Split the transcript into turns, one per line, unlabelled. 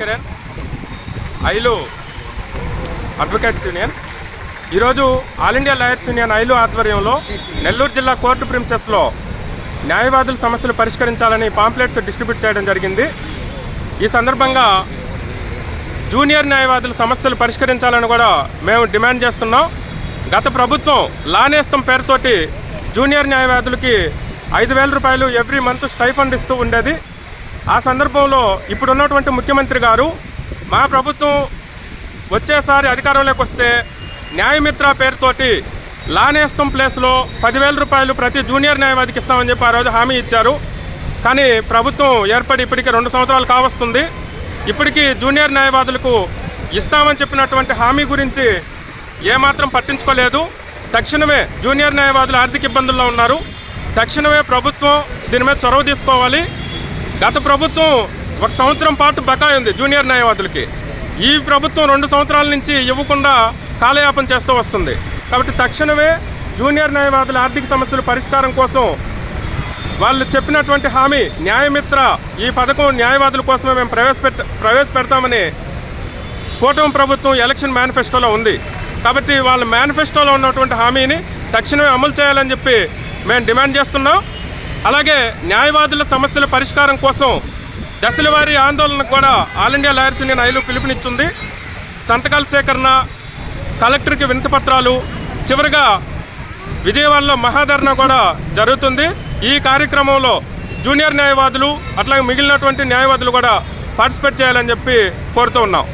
Kiran AILU advocates union. ఈరోజు all India lawyers union AILU ఆధ్వర్యంలో నెల్లూరు జిల్లా కోర్టు ప్రిన్సెస్లో న్యాయవాదుల సమస్యలు పరిష్కరించాలని పాంప్లెట్స్ డిస్ట్రిబ్యూట్ చేయడం జరిగింది. ఈ సందర్భంగా జూనియర్ న్యాయవాదుల సమస్యలు పరిష్కరించాలని కూడా మేము డిమాండ్ చేస్తున్నాం. గత ప్రభుత్వం లానేస్తం పేరుతోటి జూనియర్ న్యాయవాదులకి ఐదు వేల రూపాయలు ఎవ్రీ మంత్ స్టైఫండ్ ఇస్తూ ఉండేది. ఆ సందర్భంలో ఇప్పుడున్నటువంటి ముఖ్యమంత్రి గారు మా ప్రభుత్వం వచ్చేసారి అధికారంలోకి వస్తే న్యాయమిత్ర పేరుతోటి లానేస్తం ప్లేస్లో పదివేల రూపాయలు ప్రతి జూనియర్ న్యాయవాదికి ఇస్తామని చెప్పి ఆ రోజు హామీ ఇచ్చారు. కానీ ప్రభుత్వం ఏర్పడి ఇప్పటికి రెండు సంవత్సరాలు కావస్తుంది. ఇప్పటికీ జూనియర్ న్యాయవాదులకు ఇస్తామని చెప్పినటువంటి హామీ గురించి ఏమాత్రం పట్టించుకోలేదు. తక్షణమే జూనియర్ న్యాయవాదులు ఆర్థిక ఇబ్బందుల్లో ఉన్నారు. తక్షణమే ప్రభుత్వం దీని మీద చొరవ తీసుకోవాలి. గత ప్రభుత్వం ఒక సంవత్సరం పాటు బకాయి ఉంది జూనియర్ న్యాయవాదులకి. ఈ ప్రభుత్వం రెండు సంవత్సరాల నుంచి ఇవ్వకుండా కాలయాపన చేస్తూ వస్తుంది. కాబట్టి తక్షణమే జూనియర్ న్యాయవాదుల ఆర్థిక సమస్యల పరిష్కారం కోసం వాళ్ళు చెప్పినటువంటి హామీ న్యాయమిత్ర ఈ పథకం న్యాయవాదుల కోసమే మేము ప్రవేశపెట్ట ప్రవేశపెడతామని కూటమి ప్రభుత్వం ఎలక్షన్ మేనిఫెస్టోలో ఉంది. కాబట్టి వాళ్ళ మేనిఫెస్టోలో ఉన్నటువంటి హామీని తక్షణమే అమలు చేయాలని చెప్పి మేము డిమాండ్ చేస్తున్నాం. అలాగే న్యాయవాదుల సమస్యల పరిష్కారం కోసం దశల వారీ ఆందోళనకు కూడా All India Lawyers Union AILU పిలుపునిచ్చింది. సంతకాల సేకరణ కలెక్టర్కి వినతిపత్రాలు చివరిగా విజయవాడలో మహాధరణ కూడా జరుగుతుంది. ఈ కార్యక్రమంలో జూనియర్ న్యాయవాదులు అట్లాగే మిగిలినటువంటి న్యాయవాదులు కూడా పార్టిసిపేట్ చేయాలని చెప్పి కోరుతూ ఉన్నాం.